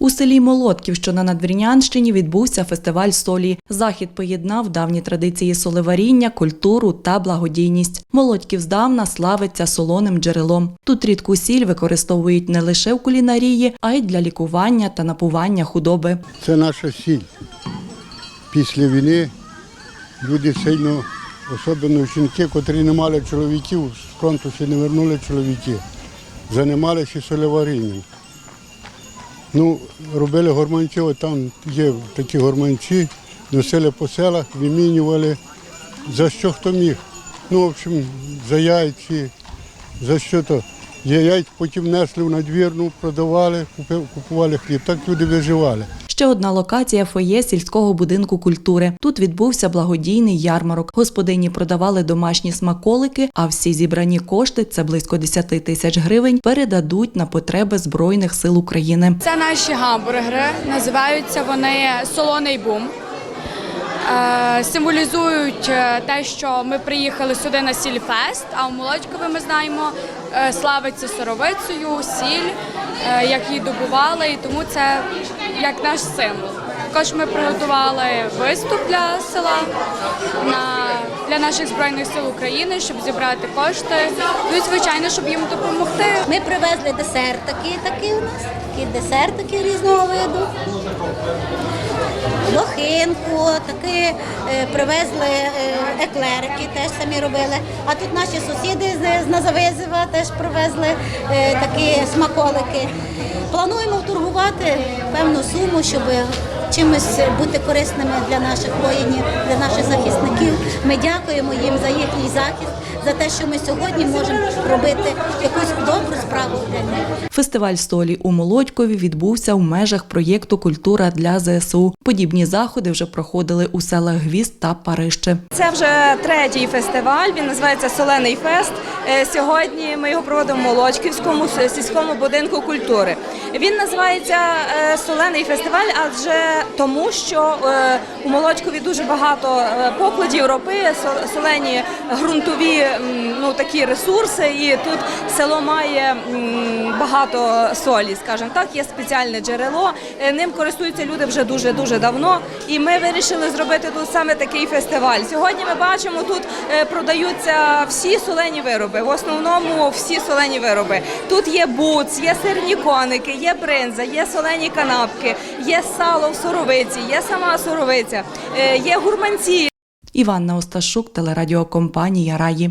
У селі Молотків, що на Надвірнянщині, відбувся фестиваль солі. Захід поєднав давні традиції солеваріння, культуру та благодійність. Молодьків здавна славиться солоним джерелом. Тут рідку сіль використовують не лише в кулінарії, а й для лікування та напування худоби. Це наша сіль. Після війни люди сильно, особливо жінки, котрі не мали чоловіків, з фронту ще не вернули чоловіки, займалися солеварінням. Ну, робили горманці, там є такі горманці, носили по селах, вимінювали, за що хто міг. Ну, в общем, за яйці, за що то. Є Яйць потім несли в надвірну, продавали, купували хліб. Так люди виживали. Ще одна локація фоє сільського будинку культури. Тут відбувся благодійний ярмарок. Господині продавали домашні смаколики, а всі зібрані кошти це близько 10 тисяч гривень. Передадуть на потреби збройних сил України. Це наші гамбургери. Називаються вони солоний бум. Е, Символізують е, те, що ми приїхали сюди на сільфест, а в Молодькові ми знаємо, славиться сировицею, сіль, е, як її добували, і тому це як наш символ. Також ми приготували виступ для села на, для наших збройних сил України, щоб зібрати кошти. Ну і звичайно, щоб їм допомогти. Ми привезли десертики, такі у нас, такі десертики різного виду. Лохинку, такі е, привезли е, еклерики, теж самі робили. А тут наші сусіди з, з Назавизева теж привезли е, такі смаколики. Плануємо торгувати певну суму, щоб чимось бути корисними для наших воїнів, для наших захисників. Ми дякуємо їм за їхній захист, за те, що ми сьогодні можемо робити якусь добру справу для них. Фестиваль солі у Молодькові відбувся в межах проєкту Культура для ЗСУ. Подібні заходи вже проходили у селах Гвізд та Парище. Це вже третій фестиваль. Він називається Солений фест. Е, Сьогодні ми його проводимо в Молочківському сільському будинку культури. Він називається е, Солений фестиваль, адже тому, що е, у Молочкові дуже багато покладів ропи, со- солені ґрунтові ну, такі ресурси, і тут село має багато солі, скажімо так. Є спеціальне джерело. Е, Ним користуються люди вже дуже дуже давно. І ми вирішили зробити тут саме такий фестиваль. Сьогодні ми бачимо, тут е, продаються всі солені вироби. В основному всі солені вироби. Тут є буц, є сирні коники, є бринза, є солені канапки, є сало в соровиці, є сама соровиця, е, є гурманці. Іванна Осташук, телерадіокомпанія Раї.